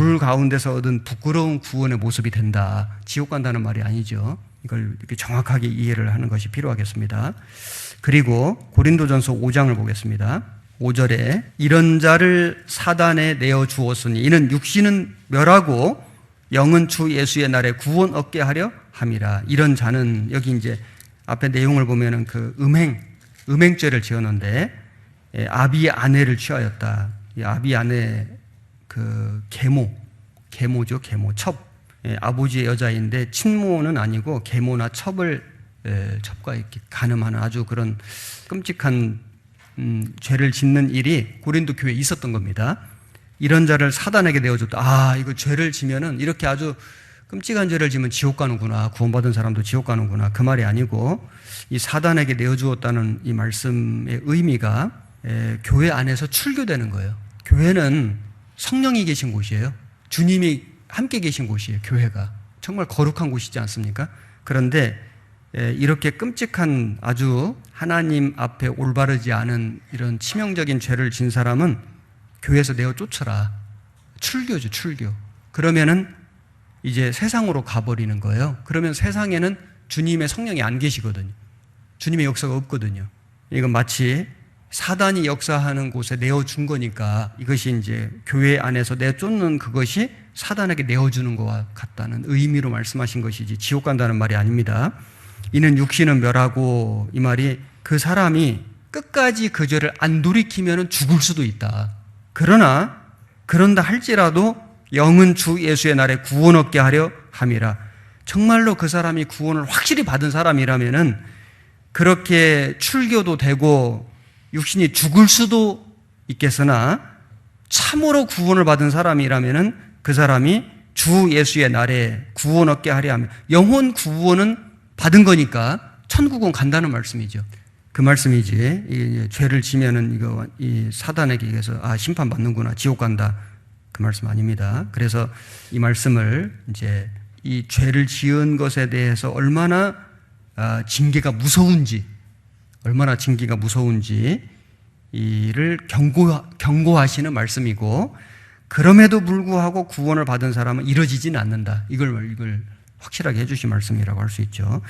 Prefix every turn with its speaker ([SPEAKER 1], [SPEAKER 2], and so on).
[SPEAKER 1] 불 가운데서 얻은 부끄러운 구원의 모습이 된다. 지옥 간다는 말이 아니죠. 이걸 이렇게 정확하게 이해를 하는 것이 필요하겠습니다. 그리고 고린도전서 5장을 보겠습니다. 5절에 이런 자를 사단에 내어 주었으니 이는 육신은 멸하고 영은 주 예수의 날에 구원 얻게 하려 함이라. 이런 자는 여기 이제 앞에 내용을 보면은 그 음행 음행죄를 지었는데 예, 아비의 아내를 취하였다. 이 아비 아내 그 계모 계모죠 계모 첩 예, 아버지의 여자인데 친모는 아니고 계모나 첩을 예, 첩과 이렇게 가늠하는 아주 그런 끔찍한 음, 죄를 짓는 일이 고린도 교회에 있었던 겁니다. 이런 자를 사단에게 내어줬다. 아, 이거 죄를 지면은 이렇게 아주 끔찍한 죄를 지면 지옥 가는구나. 구원받은 사람도 지옥 가는구나. 그 말이 아니고 이 사단에게 내어주었다는 이 말씀의 의미가 에, 교회 안에서 출교되는 거예요. 교회는 성령이 계신 곳이에요. 주님이 함께 계신 곳이에요. 교회가 정말 거룩한 곳이지 않습니까? 그런데 에, 이렇게 끔찍한 아주 하나님 앞에 올바르지 않은 이런 치명적인 죄를 진 사람은 교회에서 내어 쫓아라. 출교죠, 출교. 그러면은 이제 세상으로 가버리는 거예요. 그러면 세상에는 주님의 성령이 안 계시거든요. 주님의 역사가 없거든요. 이건 마치 사단이 역사하는 곳에 내어준 거니까 이것이 이제 교회 안에서 내쫓는 그것이 사단에게 내어주는 것과 같다는 의미로 말씀하신 것이지 지옥 간다는 말이 아닙니다. 이는 육신은 멸하고 이 말이 그 사람이 끝까지 그 죄를 안 돌이키면 죽을 수도 있다. 그러나 그런다 할지라도 영은 주 예수의 날에 구원 얻게 하려 함이라. 정말로 그 사람이 구원을 확실히 받은 사람이라면은 그렇게 출교도 되고 육신이 죽을 수도 있겠으나 참으로 구원을 받은 사람이라면은 그 사람이 주 예수의 날에 구원 얻게 하려 하면 영혼 구원은 받은 거니까 천국은 간다는 말씀이죠. 그 말씀이지. 이 죄를 지면은 이거 이 사단에게 의해서 아 심판 받는구나 지옥 간다 그 말씀 아닙니다. 그래서 이 말씀을 이제 이 죄를 지은 것에 대해서 얼마나 아, 징계가 무서운지 얼마나 징계가 무서운지 이를 경고 경고하시는 말씀이고 그럼에도 불구하고 구원을 받은 사람은 이뤄지지는 않는다. 이걸 이걸 확실하게 해주신 말씀이라고 할 수 있죠.